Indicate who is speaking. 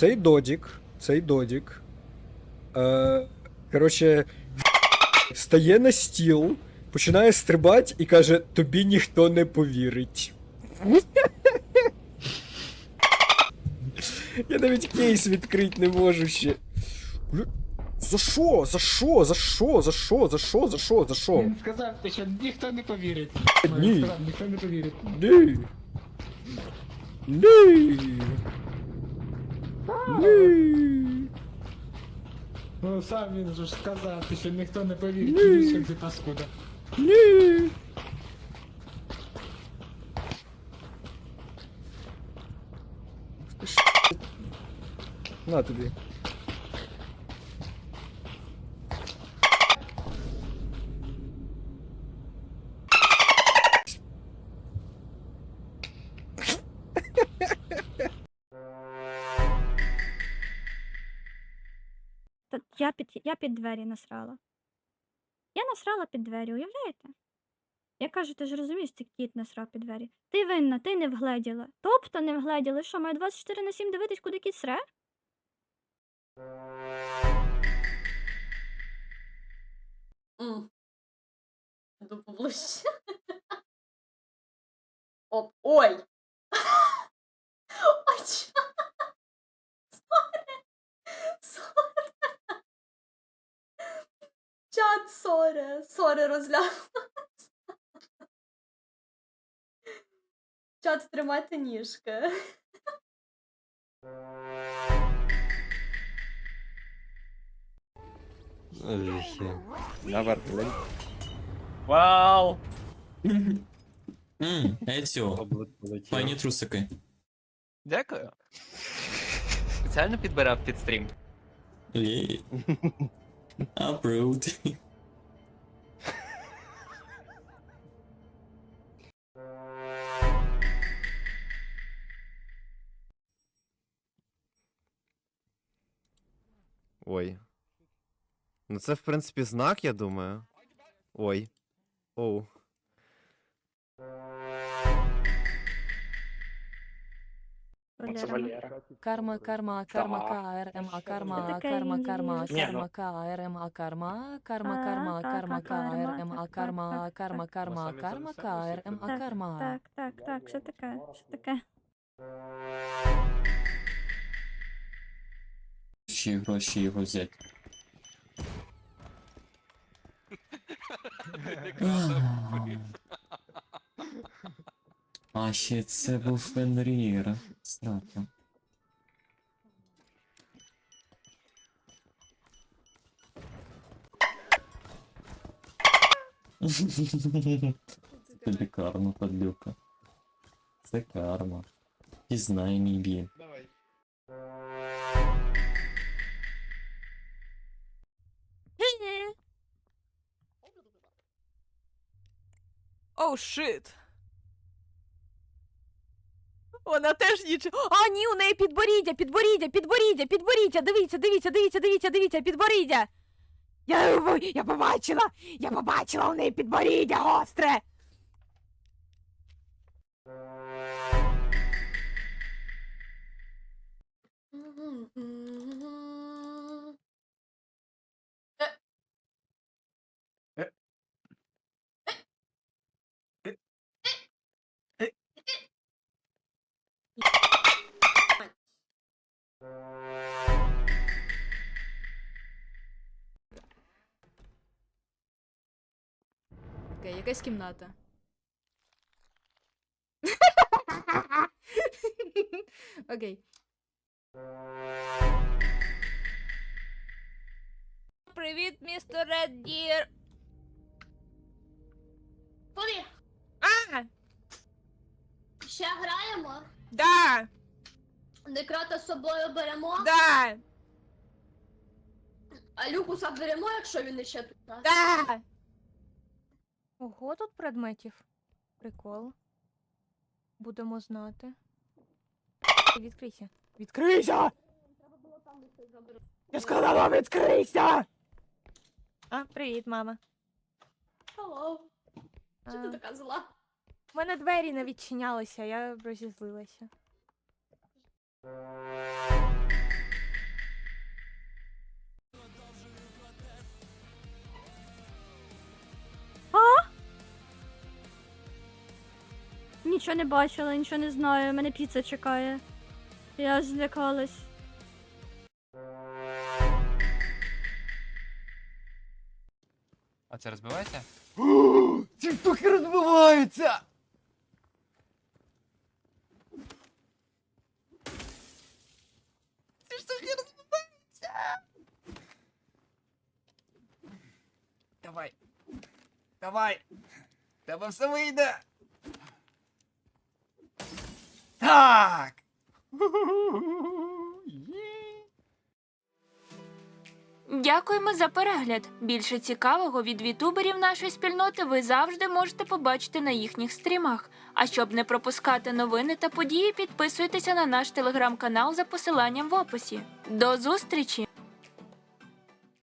Speaker 1: цей додік, цей додік. Е, коротше, стає на стіл, починає стрибати і каже: тобі ніхто не повірить. Я навіть кейс відкрити не можу ще. За що? За що? За що? За що? За що? За що? За що?
Speaker 2: Він сказав, що ніхто не повірить.
Speaker 1: Ні.
Speaker 2: Ніхто не повірить.
Speaker 1: Ні. Ні.
Speaker 2: Ну сам він же ж сказав, що ніхто не повірить, що ти паскуда.
Speaker 1: Ні. На тобі.
Speaker 3: Та я під, я під двері насрала. Я насрала під двері, уявляєте? Я кажу, ти ж розумієш, це кіт насрав під двері. Ти винна, ти не вгледіла. Тобто не вгледіла, що маю 24 на 7 дивитись, куди кіт сре?
Speaker 4: Оп. Ой, Чат соре! Соре розглянулась. Чат тримайте ніжки.
Speaker 5: Наверх глянь.
Speaker 6: Вау!
Speaker 7: Ммм, Ецю, файні трусики.
Speaker 6: Дякую. Спеціально підбирав під стрім.
Speaker 7: Approved.
Speaker 8: Ой. Ну це, в принципі, знак, я думаю. Ой. Оу.
Speaker 3: Валера.
Speaker 9: Карма, карма, карма, а карма, карма, карма, карма, карма, карма,
Speaker 3: А,
Speaker 9: карма,
Speaker 3: ка-
Speaker 9: карма,
Speaker 3: ка- карма,
Speaker 9: карма, карма, карма, карма,
Speaker 5: записали,
Speaker 9: КРМ, а
Speaker 3: Так,
Speaker 9: карма.
Speaker 3: Так, так, так, що таке? Що таке?
Speaker 7: Й гроші його взяти. А ще це був Фенрір. Страти. Тобі карма, подлюка. Це карма. Пізнай мій біль.
Speaker 9: Оу, шит. Вона теж нічого. А, ні, у неї підборіддя, підборіддя, підборіддя, підборіддя. Дивіться, дивіться, дивіться, дивіться, дивіться, підборіддя. Я, я побачила, я побачила у неї підборіддя гостре.
Speaker 10: Окей, якась кімната. Окей.
Speaker 9: Привіт, містер Реддір.
Speaker 4: Куди?
Speaker 9: А,
Speaker 4: Ще граємо?
Speaker 9: да,
Speaker 4: Некрата з собою беремо,
Speaker 9: да,
Speaker 4: а Люкуса беремо, якщо він іще тут. а?
Speaker 9: да. Ого, тут предметів. Прикол. Будемо знати. Відкрийся. Відкрийся! Я сказала, відкрийся! А, привіт, мама.
Speaker 4: Hello. Чи ти
Speaker 9: А,
Speaker 4: така зла?
Speaker 9: У мене двері не відчинялися, я розізлилася.
Speaker 3: Нічого не бачила, нічого не знаю, мене піца чекає. Я злякалась.
Speaker 6: А це розбивається?
Speaker 8: Тіктоки розбиваються! Давай. Давай. Тебе все вийде. Так.
Speaker 5: Дякуємо за перегляд. Більше цікавого від вітуберів нашої спільноти ви завжди можете побачити на їхніх стрімах. А щоб не пропускати новини та події, підписуйтеся на наш телеграм-канал за посиланням в описі. До зустрічі!